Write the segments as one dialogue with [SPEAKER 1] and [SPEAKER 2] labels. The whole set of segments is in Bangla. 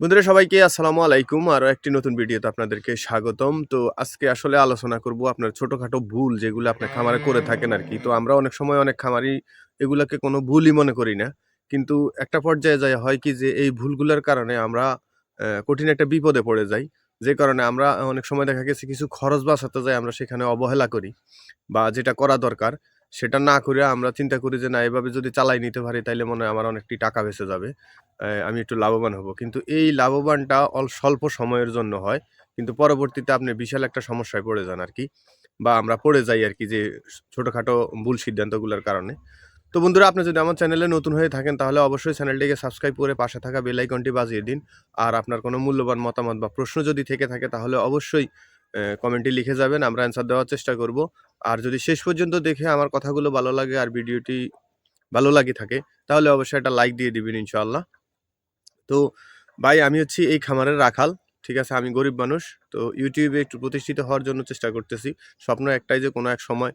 [SPEAKER 1] বন্ধুরা, সবাইকে আসসালামু আলাইকুম। আরও একটি নতুন ভিডিওতে আপনাদেরকে স্বাগতম। তো আজকে আসলে আলোচনা করব আপনার ছোটোখাটো ভুল যেগুলো আপনার খামারে করে থাকেন আর কি। তো আমরা অনেক সময় অনেক খামারি এগুলোকে কোনো ভুলই মনে করি না। কিন্তু একটা পর্যায়ে যায়, হয় কি যে এই ভুলগুলোর কারণে আমরা কঠিন একটা বিপদে পড়ে যাই। যে কারণে আমরা অনেক সময় দেখা গেছে কিছু খরচ বাঁচাতে যাই, আমরা সেখানে অবহেলা করি বা যেটা করা দরকার। সেটা না করে আমরা চিন্তা করি যে, না, এভাবে যদি চালাই নিতে পারি, তাইলে মনে হয় আমার অনেকটি টাকা বেঁচে যাবে আমি একটু লাভবান হব। কিন্তু এই লাভবানটা অল, স্বল্প সময়ের জন্য হয়। কিন্তু পরবর্তীতে আপনি বিশাল একটা সমস্যায় পড়ে যান আর কি বা আমরা পড়ে যাই আর কি যে, ছোটোখাটো ভুল সিদ্ধান্তগুলোর কারণে। তো বন্ধুরা, আপনি যদি আমার চ্যানেলে নতুন হয়ে থাকেন, তাহলে অবশ্যই চ্যানেলটিকে সাবস্ক্রাইব করে পাশে থাকা বেল আইকনটি বাজিয়ে দিন। আর আপনার কোনো মূল্যবান মতামত বা প্রশ্ন যদি থেকে থাকে, তাহলে অবশ্যই কমেন্টে লিখে যাবেন, আমরা অ্যান্সার দেওয়ার চেষ্টা করব। আর যদি শেষ পর্যন্ত দেখে আমার কথাগুলো ভালো লাগে আর ভিডিওটি ভালো লাগে থাকে, তাহলে অবশ্যই একটা লাইক দিয়ে দিবেন ইনশাআল্লাহ। তো ভাই, আমি হচ্ছি এই খামারের রাখাল, ঠিক আছে? আমি গরিব মানুষ, তো ইউটিউবে একটু প্রতিষ্ঠিত হওয়ার জন্য চেষ্টা করতেছি। স্বপ্ন একটাই যে কোনো এক সময়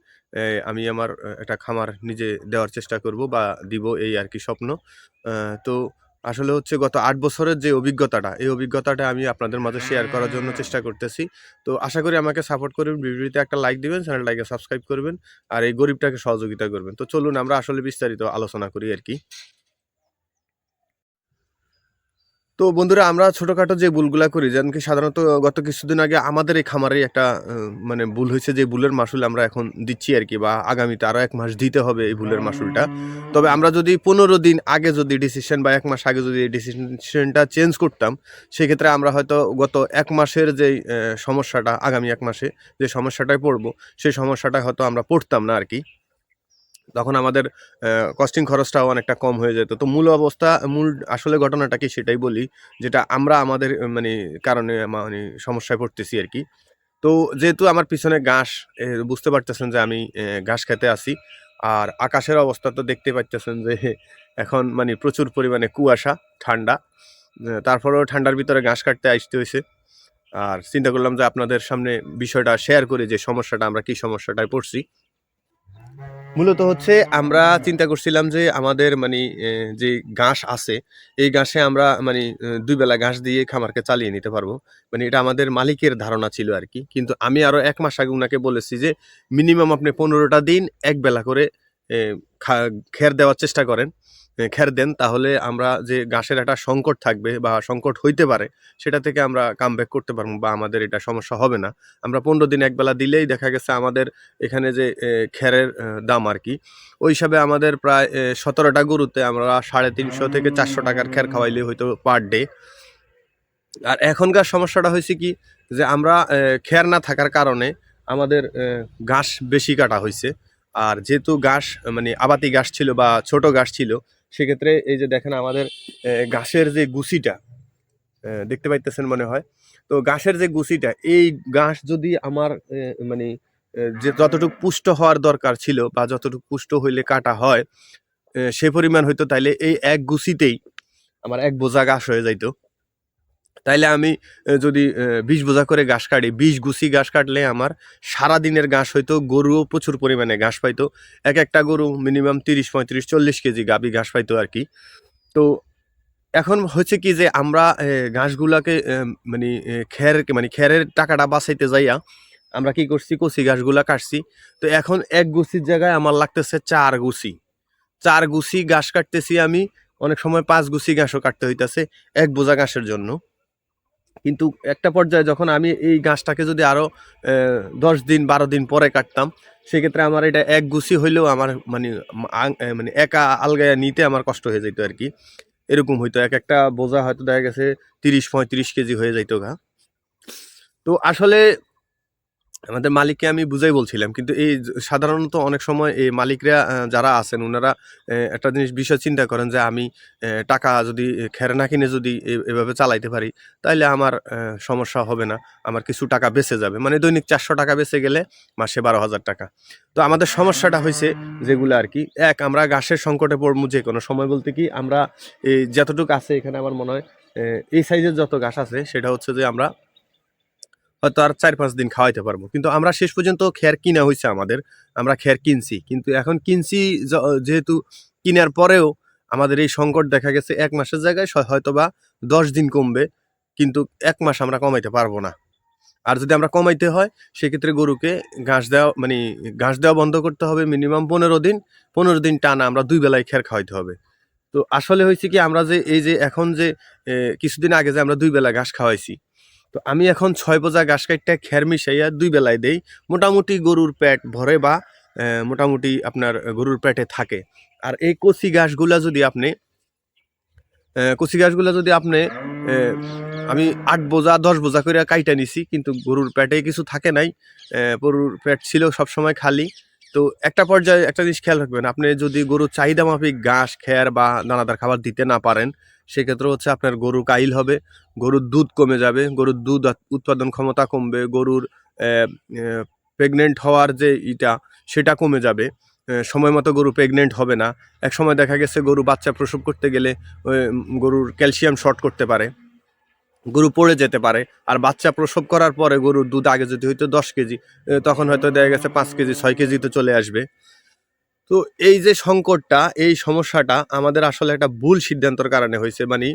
[SPEAKER 1] আমি আমার একটা খামার নিজে দেওয়ার চেষ্টা করব বা দিব এই আর কি স্বপ্ন। তো আসলে হচ্ছে গত আট বছরের যে অভিজ্ঞতাটা, এই অভিজ্ঞতাটা আমি আপনাদের মাঝে শেয়ার করার জন্য চেষ্টা করতেছি। তো আশা করি আমাকে সাপোর্ট করবেন ভিডিওতে একটা লাইক দিবেন চ্যানেলটাকে সাবস্ক্রাইব করবেন, আর এই গরিবটাকে সহযোগিতা করবেন। তো চলুন আমরা আসলে বিস্তারিত আলোচনা করি আর কি। তো বন্ধুরা, আমরা ছোটোখাটো যে ভুলগুলা করি যেমন কি সাধারণত গত কিছুদিন আগে আমাদের এই খামারে একটা মানে ভুল হয়েছে যে ভুলের মাসুল আমরা এখন দিচ্ছি আর কি বা আগামীতে আরও এক মাস দিতে হবে এই ভুলের মাসুলটা। তবে আমরা যদি পনেরো দিন আগে যদি ডিসিশন বা এক মাস আগে যদি এই ডিসিশনটা চেঞ্জ করতাম, সেক্ষেত্রে আমরা হয়তো গত এক মাসের যে সমস্যাটা, আগামী এক মাসে যে সমস্যাটায় পড়ব, সেই সমস্যাটায় হয়তো আমরা পড়তাম না আর কি তখন আমাদের কস্টিং খরচটাও অনেকটা কম হয়ে যেত। তো মূল অবস্থা, মূল আসলে ঘটনাটা কি সেটাই বলি, যেটা আমরা আমাদের মানে কারণে মানে সমস্যায় পড়তেছি আর কি। তো যেহেতু আমার পিছনে ঘাস বুঝতে পারতেছেন যে আমি ঘাস খেতে আসি, আর আকাশের অবস্থা তো দেখতে পাচ্তেছেন যে এখন মানে প্রচুর পরিমাণে কুয়াশা, ঠান্ডা তারপরেও ঠান্ডার ভিতরে ঘাস কাটতে আসতে হয়েছে। আর চিন্তা করলাম যে আপনাদের সামনে বিষয়টা শেয়ার করি যে সমস্যাটা, আমরা কি সমস্যাটায় পড়ছি। মূলত হচ্ছে আমরা চিন্তা করছিলাম যে আমাদের মানে যে ঘাস আছে, এই ঘাসে আমরা মানে দুই বেলা ঘাস দিয়ে খামারকে চালিয়ে নিতে পারব। মানে এটা আমাদের মালিকের ধারণা ছিল আর কি। কিন্তু আমি আরও এক মাস আগে ওনাকে বলেছি যে মিনিমাম আপনি পনেরোটা দিন এক বেলা করে খের দেওয়ার চেষ্টা করেন। খের দেন, তাহলে আমরা যে ঘাসের একটা সংকট থাকবে বা সংকট হইতে পারে, সেটা থেকে আমরা কাম ব্যাক করতে পারব বা আমাদের এটা সমস্যা হবে না। আমরা পনেরো দিন এক বেলা দিলেই দেখা গেছে আমাদের এখানে যে খেরের দাম আর কি, ওই হিসাবে আমাদের প্রায় সতেরোটা গরুতে আমরা সাড়ে তিনশো থেকে চারশো টাকার খের খাওয়াইলে হয়তো পার ডে আর এখনকার সমস্যাটা হয়েছে কি, যে আমরা খের না থাকার কারণে আমাদের ঘাস বেশি কাটা হয়েছে আর যেহেতু ঘাস মানে আবাতি ঘাস ছিল বা ছোট ঘাস ছিল সেক্ষেত্রে এই যে দেখেন আমাদের গাছের যে গুছিটা দেখতে পাইতেছেন মনে হয়। তো গাছের যে গুছিটা, এই গাছ যদি আমার মানে যে যতটুকু পুষ্ট হওয়ার দরকার ছিল বা যতটুকু পুষ্ট হইলে কাটা হয় সে পরিমাণ হইতো তাইলে এই এক গুছিতেই আমার এক বোঝা ঘাস হয়ে যাইতো। তাইলে আমি যদি বিষ বোঝা করে ঘাস কাটি বিষ গুছি ঘাস কাটলে আমার সারা দিনের ঘাস হইতো, গরুও প্রচুর পরিমাণে ঘাস পাইতো। এক একটা গরু মিনিমাম তিরিশ, পঁয়ত্রিশ, চল্লিশ কেজি গাবি ঘাস পাইতো আর কি। তো এখন হচ্ছে কি যে আমরা ঘাসগুলাকে মানে খের মানে খেরের টাকাটা বাঁচাইতে যাইয়া আমরা কি করছি, কচি ঘাসগুলা কাটছি। তো এখন এক গুছির জায়গায় আমার লাগতেছে চার গুছি। চার গুছি ঘাস কাটতেছি আমি, অনেক সময় পাঁচ গুছি ঘাসও কাটতে হইতাছে এক বোঝা ঘাসের জন্য। কিন্তু একটা পর্যায়ে যখন আমি এই গাছটাকে যদি আরও দশ দিন, বারো দিন পরে কাটতাম, সেক্ষেত্রে আমার এটা এক গুছি হইলেও আমার মানে মানে একা আলগায় নিতে আমার কষ্ট হয়ে যেত আর কি এরকম হইতো, এক একটা বোঝা হয়তো দেখা গেছে তিরিশ পঁয়ত্রিশ কেজি হয়ে যাইতো গা। তো আসলে আমাদের মালিককে আমি বুঝাই বলছিলাম, কিন্তু এই সাধারণত অনেক সময় এই মালিকরা যারা আছেন ওনারা একটা জিনিস বিষয় চিন্তা করেন যে আমি টাকা যদি খের না কিনে যদি এভাবে চালাইতে পারি তাহলে আমার সমস্যা হবে না, আমার কিছু টাকা বেঁচে যাবে। মানে দৈনিক চারশো টাকা বেঁচে গেলে মাসে বারো হাজার টাকা। তো আমাদের সমস্যাটা হয়েছে যেগুলো আর কি, এক, আমরা ঘাসের সংকটে পড়ব যে কোনো সময় বলতে কি, আমরা এই যতটুকু আছে এখানে আমার মনে হয় এই সাইজের যত ঘাস আছে, সেটা হচ্ছে যে আমরা হয়তো আর চার পাঁচ দিন খাওয়াইতে পারব। কিন্তু আমরা শেষ পর্যন্ত খের কিনা হয়েছে আমাদের, আমরা খের কিনছি। কিন্তু এখন কিনছি যেহেতু কিনার পরেও আমাদের এই সংকট দেখা গেছে, এক মাসের জায়গায় হয়তো বা দশ দিন কমবে, কিন্তু এক মাস আমরা কমাইতে পারব না। আর যদি আমরা কমাইতে হয়, সেক্ষেত্রে গরুকে ঘাস দেওয়া মানে ঘাস দেওয়া বন্ধ করতে হবে মিনিমাম পনেরো দিন। পনেরো দিন টানা আমরা দুই বেলায় খের খাওয়াইতে হবে। তো আসলে হয়েছে কি, আমরা যে, এই যে এখন যে কিছুদিন আগে যে আমরা দুই বেলা ঘাস খাওয়াইছি তো আমি এখন ছয় বোঝা ঘাস কাটটা খের মিশাইয়া দুই বেলায় দেই। মোটামুটি গরুর পেট ভরে বা মোটামুটি আপনার গরুর পেটে থাকে। আর এই কচি ঘাসগুলা যদি আপনি কচি ঘাসগুলা যদি আপনি আমি আট বোঝা দশ বোঝা করে কাইটা নিছি, কিন্তু গরুর পেটে কিছু থাকে নাই। গরুর পেট ছিল সবসময় খালি। তো একটা পর্যায়ে একটা জিনিস খেয়াল রাখবেন, আপনি যদি গরুর চাহিদা মাফিক ঘাস খের বা দানাদার খাবার দিতে না পারেন, সেক্ষেত্রে হচ্ছে আপনার গরু কাইল হবে, গরুর দুধ কমে যাবে, গরুর দুধ উৎপাদন ক্ষমতা কমবে, গরুর প্রেগনেন্ট হওয়ার যে ইটা, সেটা কমে যাবে সময় মতো গরু প্রেগনেন্ট হবে না। এক সময় দেখা গেছে গরু বাচ্চা প্রসব করতে গেলে গরুর ক্যালসিয়াম শর্ট করতে পারে। গরু পড়ে যেতে পারে। আর বাচ্চা প্রসব করার পরে গরুর দুধ আগে যদি হয়তো দশ কেজি তখন হয়তো দেখা গেছে পাঁচ কেজি, ছয় কেজিতে চলে আসবে। তো এই যে সংকটটা, এই সমস্যাটা আমাদের আসলে একটা ভুল সিদ্ধান্তর কারণে হয়েছে। মানে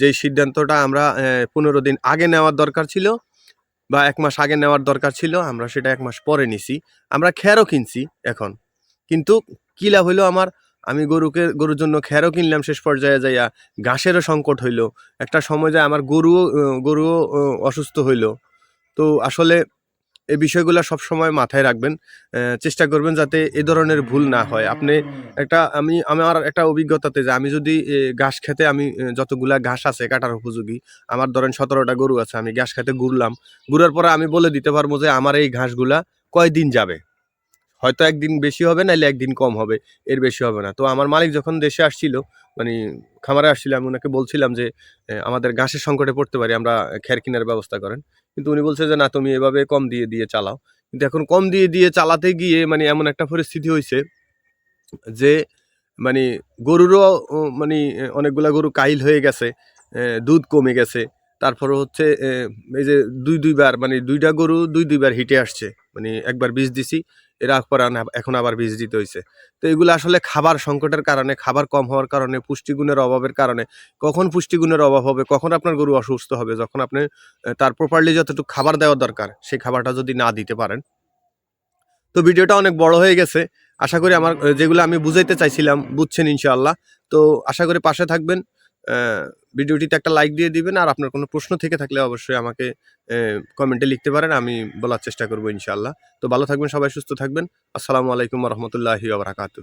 [SPEAKER 1] যেই সিদ্ধান্তটা আমরা পনেরো দিন আগে নেওয়ার দরকার ছিল বা এক মাস আগে নেওয়ার দরকার ছিল, আমরা সেটা এক মাস পরে নিছি। আমরা খেরও কিনছি এখন। কিন্তু কি লাভ হইল আমার আমি গরুকে, গরুর জন্য খেরও কিনলাম শেষ পর্যায়ে যাইয়া। ঘাসেরও সংকট হইল। একটা সময় যায় আমার গরুও গরুও অসুস্থ হইল। তো আসলে এই বিষয়গুলো সব সময় মাথায় রাখবেন। চেষ্টা করবেন যাতে এ ধরনের ভুল না হয়। আপনি একটা, আমি, আমার একটা অভিজ্ঞতাতে যে আমি যদি ঘাস খেতে আমি যতগুলা ঘাস আছে কাটার উপযোগী, আমার ধরেন সতেরোটা গরু আছে, আমি ঘাস খেতে ঘুরলাম। ঘুরার পরে আমি বলে দিতে পারব যে আমার এই ঘাসগুলা কয়দিন যাবে? হয়তো একদিন বেশি হবে নাহলে একদিন কম হবে, এর বেশি হবে না। তো আমার মালিক যখন দেশে আসছিল মানে খামারে আসছিল আমি ওনাকে বলছিলাম যে আমাদের ঘাসের সংকটে পড়তে পারি, আমরা খের কেনার ব্যবস্থা করেন। কিন্তু উনি বলছে যে, না, তুমি এভাবে কম দিয়ে দিয়ে চালাও। কিন্তু এখন কম দিয়ে দিয়ে চালাতে গিয়ে মানে এমন একটা পরিস্থিতি হয়েছে যে মানে গরুরও মানে অনেকগুলা গরু কাইল হয়ে গেছে দুধ কমে গেছে। তারপরে হচ্ছে এই যে দুই, দুইবার মানে দুইটা গরু দুই, দুইবার হিটে আসছে। মানে একবার বীজ দিছি এরা পর এখন আবার বীজ হয়েছে তো এগুলো আসলে খাবার সংকটের কারণে, খাবার কম হওয়ার কারণে, পুষ্টিগুণের অভাবের কারণে, কখন পুষ্টিগুণের অভাব হবে, কখন আপনার গরু অসুস্থ হবে, যখন আপনি তার প্রপারলি যতটুকু খাবার দেওয়া দরকার সেই খাবারটা যদি না দিতে পারেন। তো ভিডিওটা অনেক বড় হয়ে গেছে। আশা করি আমার যেগুলো আমি বুঝাইতে চাইছিলাম, বুঝছেন ইনশাআল্লাহ। তো আশা করি পাশে থাকবেন। ভিডিওটিতে একটা লাইক দিয়ে দিবেন, আর আপনার কোনো প্রশ্ন থেকে থাকলে অবশ্যই আমাকে কমেন্টে লিখতে পারেন, আমি বলার চেষ্টা করব ইনশাআল্লাহ। তো ভালো থাকবেন, সবাই সুস্থ থাকবেন। আসসালামু আলাইকুম রহমতুল্লাহি বারাকাতু